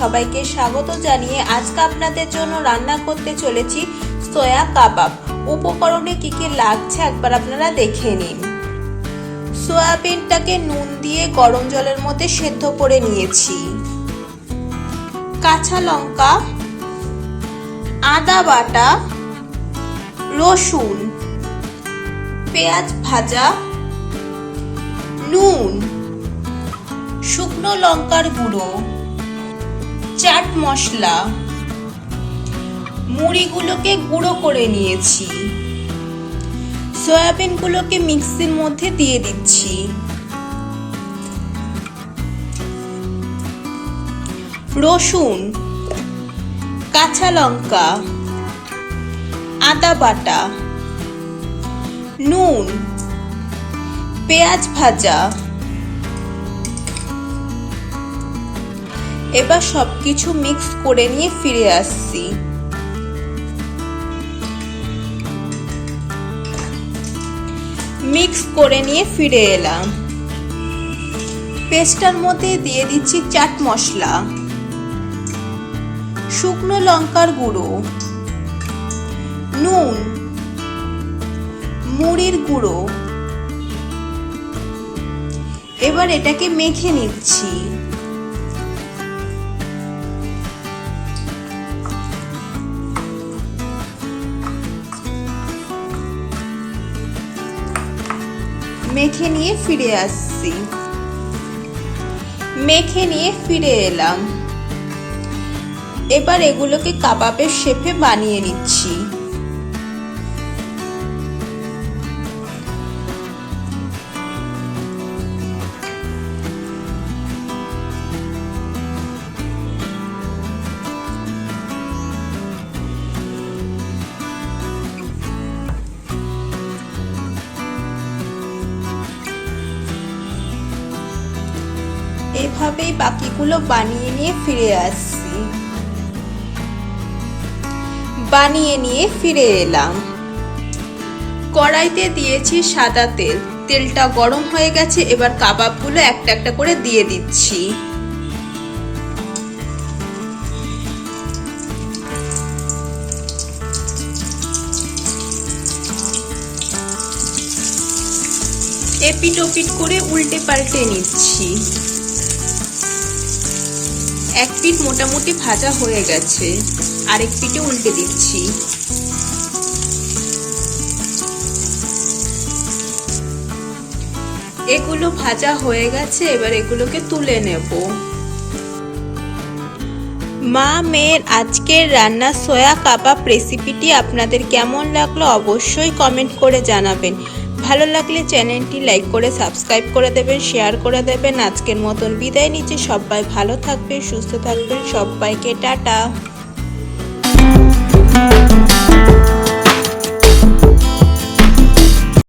সবাইকে স্বাগত জানিয়ে আজকে আপনাদের জন্য রান্না করতে চলেছি সয়া কাবাব। উপকরণে কি কি লাগছে একবার আপনারা দেখে নিন। সয়াবিনটাকে নুন দিয়ে গরম জলের মধ্যে সেদ্ধ করে নিয়েছি। কাঁচা লঙ্কা, আদা বাটা, রসুন, পেঁয়াজ ভাজা, নুন, শুকনো লঙ্কার গুঁড়ো চাট মশলা। মুড়িগুলোকে গুঁড়ো করে নিয়েছি। সয়াবিনগুলোকে মিক্সির মধ্যে দিয়ে দিচ্ছি। রসুন, কাঁচা লঙ্কা, আদা বাটা, নুন, পেঁয়াজ ভাজা এবার সবকিছু মিক্স করে নিয়ে ফিরে আসছি। মিক্স করে নিয়ে ফিরে এলাম। পেস্টার মধ্যে দিয়ে দিচ্ছি চাট মশলা। শুকনো লঙ্কার গুঁড়ো। নুন। মুড়ির গুঁড়ো। এবার এটাকে মেখে নিচ্ছি। মেখে নিয়ে ফিরে আসছি। মেখে নিয়ে ফিরে এলাম। এবার এগুলোকে কাবাবের শেপে বানিয়ে নিচ্ছি। এভাবেই বাকিগুলো বানিয়ে নিয়ে ফিরে আসছি। বানিয়ে নিয়ে ফিরে এলাম। কড়াইতে দিয়েছি সাদা তেল। তেলটা গরম হয়ে গেছে, এবার কাবাবগুলো একটা একটা করে দিয়ে দিচ্ছি। এপিট ওপিট করে উল্টে পাল্টে নিচ্ছি। এক পিঠ মোটামুটি ভাজা হয়ে গেছে, আরেক পিঠে উল্টে দিচ্ছি। এগুলো ভাজা হয়ে গেছে, এবার এগুলোকে তুলে নেব। মা, মেয়ের আজকের রান্না সয়া কাবাব রেসিপিটি আপনাদের কেমন লাগল অবশ্যই কমেন্ট করে জানাবেন। ভালো লাগলে চ্যানেলটি লাইক করে, সাবস্ক্রাইব করে দেবেন, শেয়ার করে দেবেন। আজকের মতন বিদায় নিচ্ছে। সবাই ভালো থাকবেন, সুস্থ থাকবেন। সবাইকে টাটা।